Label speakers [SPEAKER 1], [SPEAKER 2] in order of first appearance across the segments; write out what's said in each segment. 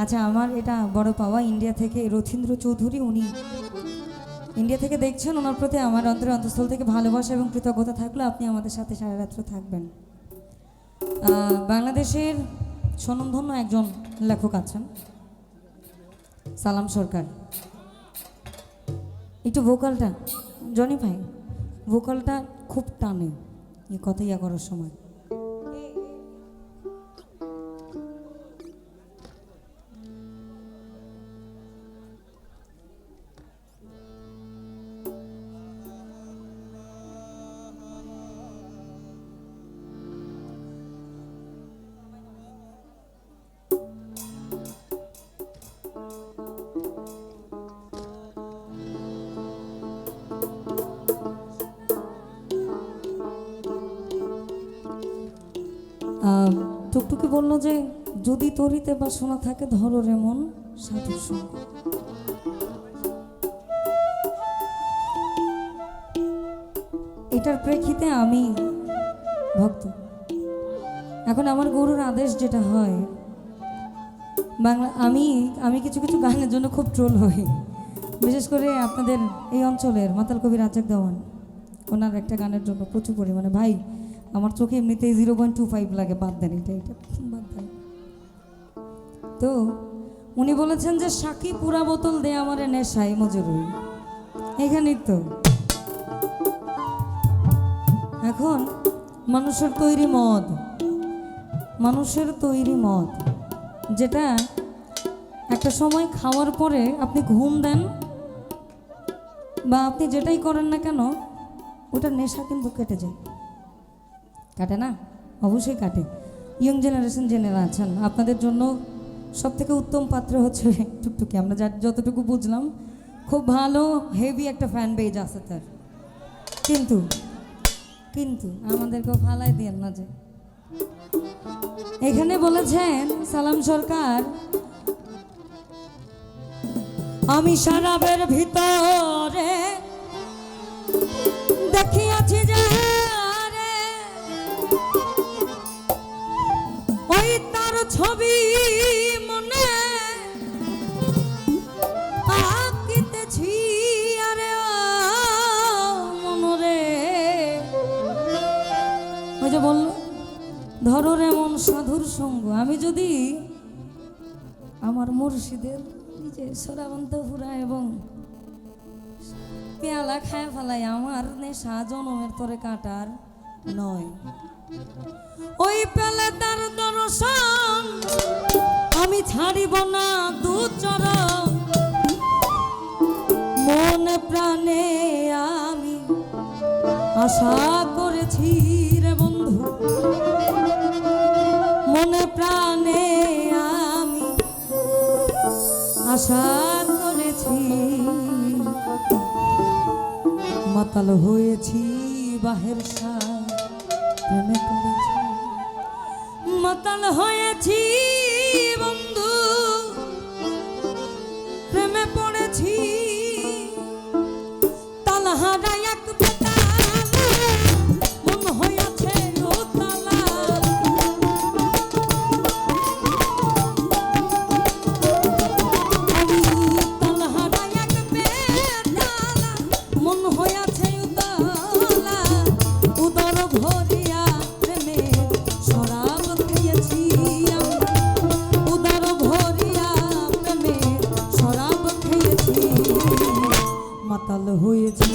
[SPEAKER 1] আচ্ছা আমার এটা বড় পাওয়া ইন্ডিয়া থেকে রথীন্দ্র চৌধুরী, উনি ইন্ডিয়া থেকে দেখছেন, ওনার প্রতি আমার অন্তরে অন্তঃস্থল থেকে ভালোবাসা এবং কৃতজ্ঞতা থাকলে আপনি আমাদের সাথে সারা রাত্র থাকবেন। বাংলাদেশের স্বনামধন্য একজন লেখক আছেন, সালাম সরকার। একটু ভোকালটা জনি ভাই ভোকালটা খুব টানে, এই কথা ইয়া করার সময়। টুকটুকি বলল যে, যদি তরিতে বা শোনা থাকে, ধরো রে মন সাধুর সঙ্গ। এটার প্রেক্ষিতে আমি ভক্ত। এখন আমার গুরুর আদেশ যেটা হয়, বাংলা, আমি আমি কিছু কিছু গানের জন্য খুব ট্রোল হই। বিশেষ করে আপনাদের এই অঞ্চলের মাতাল কবি রাজাক দেওয়ান, ওনার একটা গানের জন্য প্রচুর পরিমাণে। ভাই আমার চোখে এমনিতেই জিরো পয়েন্ট টু ফাইভ লাগে, বাদ দেন এটা এটা বাদ দেন। তো উনি বলেছেন যে সাকি পুরা বোতল দে আমার নেশাই মজুরুই এখানেই তো। এখন মানুষের তৈরি মদ, মানুষের তৈরি মদ, যেটা একটা সময় খাওয়ার পরে আপনি ঘুম দেন বা আপনি যেটাই করেন না কেন, ওটা নেশা কিন্তু কেটে যায়। কাটে না? অবশ্যই কাটে। ইয়ং জেনারেশন জেনেরা আছেন আপনাদের জন্য সব থেকে উত্তম পাত্র হচ্ছে টুকটুকি। আমরা যা যতটুকু বুঝলাম, খুব ভালো হেভি একটা ফ্যান পেজ আছে তার। কিন্তু কিন্তু আমাদেরকেও ফালাই দিয়েন না যে। এখানে বলেছেন, সালাম সরকার, আমি সারাবের ভিতরে ছবি মনে আঁকিতেছি, আরে মনরে। ওই যে বলল, ধরো রে মন সাধুর সঙ্গ, আমি যদি আমার মুর্শিদের নিজে সরাবন্ত পুরা এবং পেয়ালা খায় ফেলাই, আমার নেশা জনমের তরে কাটার নয়। ওই পেলে তার দর্শন আমি ছাড়িব না দু চরণ। মনে প্রাণে আমি আশা করেছি রে বন্ধু। মনে প্রাণে আমি আশা করেছি। মাতাল হয়েছি বাহের সায় প্রেমে পড়েছি। মাতাল হয়েছি মাতাল হয়েছি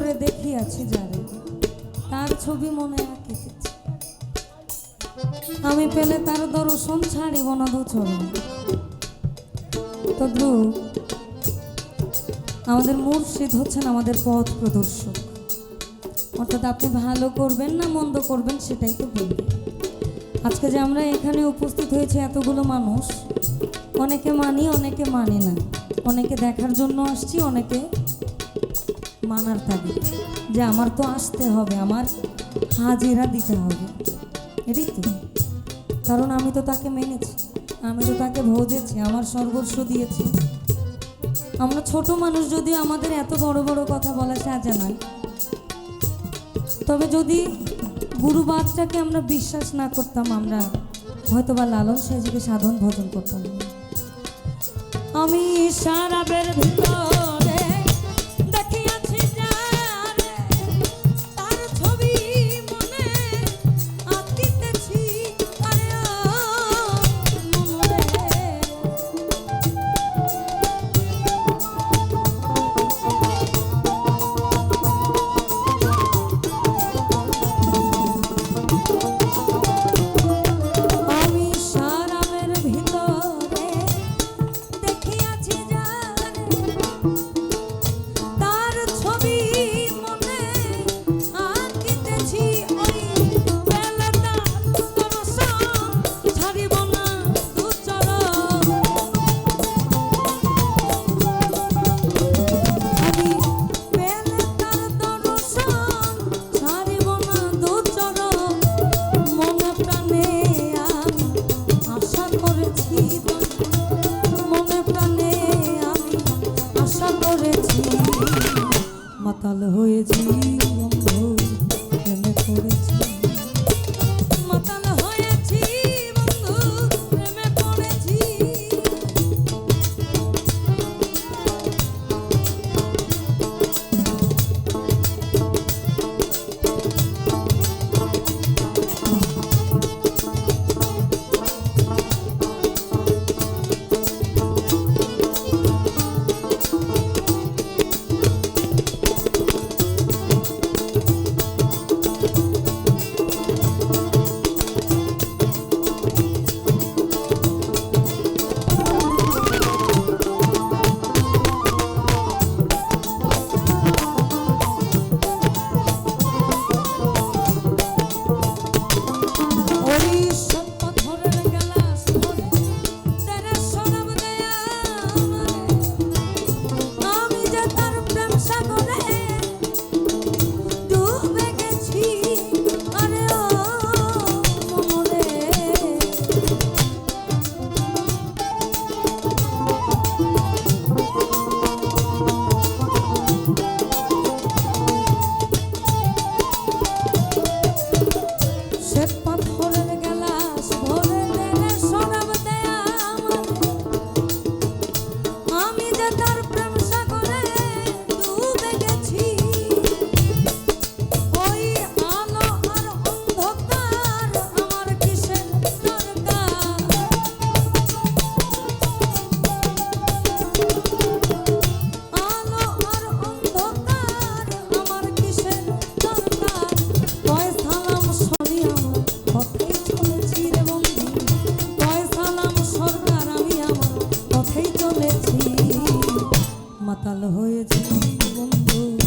[SPEAKER 1] করে দেখিয়াছি যারে। তার ছবি মনে আঁকিতেছি আমি পেলে তার দর্শন ছাড়িব না দু চরণ। তদ্রুপ আমাদের মুর্শিদ হচ্ছেন আমাদের পথ প্রদর্শক। অর্থাৎ আপনি ভালো করবেন না মন্দ করবেন সেটাই তো বলবেন আজকে যে আমরা এখানে উপস্থিত হয়েছে এতগুলো মানুষ, অনেকে মানি অনেকে মানি না। অনেকে দেখার জন্য আসছি, অনেকে মানার তাগিদ, যে আমার তো আসতে হবে, আমার হাজিরা দিতে হবে। এটাই তো। কারণ আমি তো তাকে মেনেছি, আমি তো তাকে ভোজেছি, আমার সর্বস্ব দিয়েছি। আমরা ছোট মানুষ যদিও আমাদের এত বড় বড় কথা বলা সাজা নয় তবে যদি গুরু বাচ্চাকে আমরা বিশ্বাস না করতাম, আমরা হয়তো বা লালন সাহেজিকে সাধন ভজন করতাম। আমি আমি সারাবের ভিতরে তার মাতাল হয়েছে বন্ধু।